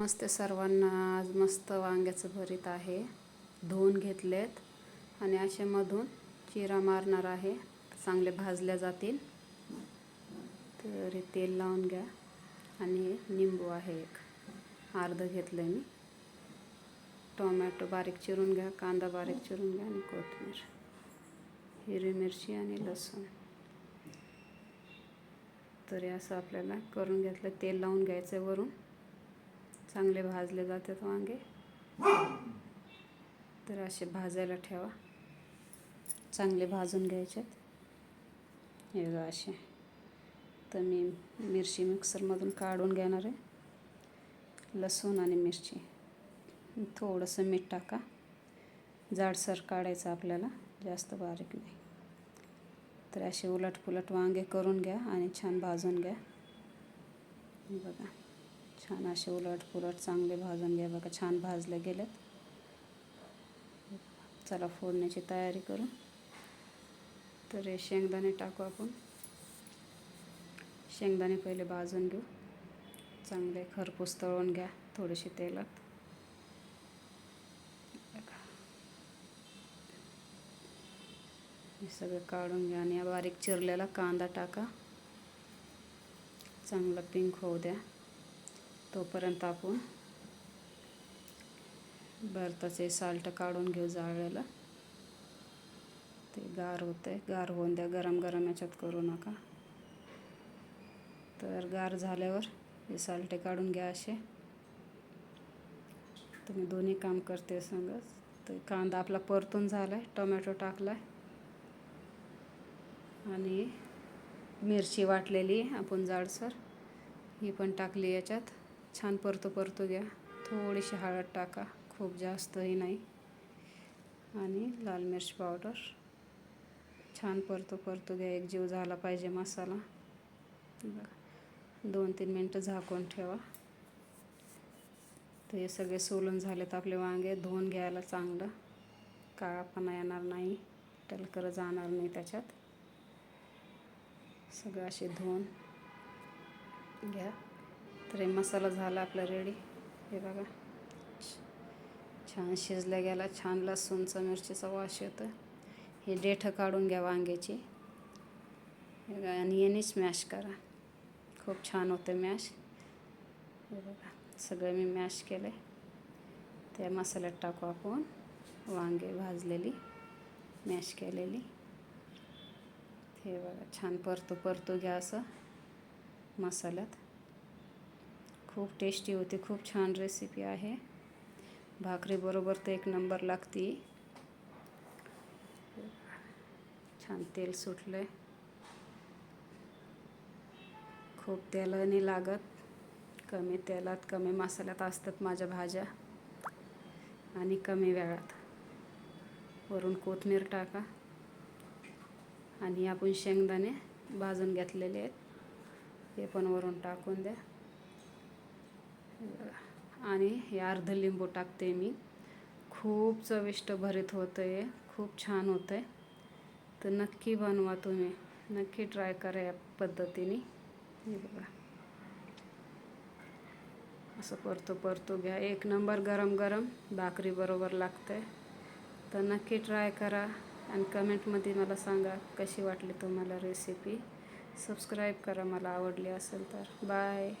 मस्त सर्वांना आज मस्त वांग्याचं भरीत आहे. धुवून घेतलेत. आणि असे मधून चिरा मारणार आहे. चांगले भाजल्या जातील. तर तेल लावून घ्या. आणि निंबू आहे एक. अर्ध घेतलं मी. टोमॅटो बारीक चिरून घ्या. कांदा बारीक चिरून घ्या. आणि कोथिंबीर. हिरवी मिरची आणि लसूण. तरी असं आपल्याला करून घेतलं. तेल लावून घ्यायचं वरून. चांगले भाजले जातात वांगे. तर असे भाजायला ठेवा. चांगले भाजून घ्यायचेत हे बघा असे. तर मी मिरची मिक्सरमधून काढून घेणार आहे. लसूण आणि मिरची. थोडंसं मीठ टाका. जाडसर काढायचं आपल्याला. जास्त बारीक नाही. तर असे उलट पुलट वांगे करून घ्या आणि छान भाजून घ्या. बघा. छान असे उलट पुलट चांगले भाजून घ्या बघा छान भाजले गेलेत. चला फोडण्याची तयारी करू. तर हे शेंगदाणे टाकू आपण. शेंगदाणे पहिले भाजून घेऊ. चांगले खरपूस तळून घ्या थोडेसे तेलात. हे सगळं काढून घ्या आणि बारीक चिरलेला कांदा टाका. चांगला पिंक होऊ द्या. तोपर्यंत आपण भरताचे साल्ट काढून घेऊ जाळलेलं ते गार होते गार होऊन द्या. गरम गरम याच्यात करू नका. तर गार झाल्यावर हे साल्टे काढून घ्या असे. तुम्ही दोन्ही काम करते संगच. तर कांदा आपला परतून झाला आहे टोमॅटो टाकला आहे आणि मिरची वाटलेली आपण जाडसर. ही पण टाकली याच्यात. छान परतो परतो घ्या. थोडीशी हळद टाका. खूप जास्तही नाही. आणि लाल मिरच पावडर. छान परतो परतो घ्या. एक जीव झाला पाहिजे मसाला. दोन तीन मिनटं झाकून ठेवा. तर हे सगळे सोलून झालेत आपले वांगे. धुवून घ्यायला चांगलं. काळापणा येणार नाही. टलकर जाणार नाही त्याच्यात. सगळं असे धुवून घ्या. तर हे मसाला झाला आपला रेडी हे बघा. छान शिजला गेला. छान लसूणचा मिरचीचा वास येतो. हे देठं काढून घ्या वांग्याची. हे आणि याने मॅश करा. खूप छान होतं मॅश हे बघा सगळं मी मॅश केलं आहे त्या मसाल्यात टाकू आपण. वांगे भाजलेली मॅश केलेली. हे बघा छान परतो परतो घ्या असं मसाल्यात. खूप टेस्टी होते खूप छान रेसिपी आहे. भाकरीबरोबर तर एक नंबर लागते. छान तेल सुटलं आहे खूप तेलाने लागत. कमी तेलात कमी मसाल्यात असतात माझ्या भाज्या. आणि कमी वेळात. वरून कोथमीर टाका. आणि आपण शेंगदाणे भाजून घेतलेले आहेत. ते पण वरून टाकून द्या. आणि हे अर्ध लिंबू टाकते मी. खूप चविष्ट भरीत होतं आहे खूप छान होतं आहे तर नक्की बनवा तुम्ही. नक्की ट्राय करा या पद्धतीने. हे बघा. असं परतो परतो घ्या. एक नंबर गरम गरम. भाकरीबरोबर लागतं आहे तर नक्की ट्राय करा आणि कमेंटमध्ये मला सांगा कशी वाटली तुम्हाला रेसिपी सबस्क्राईब करा मला आवडली असेल तर. बाय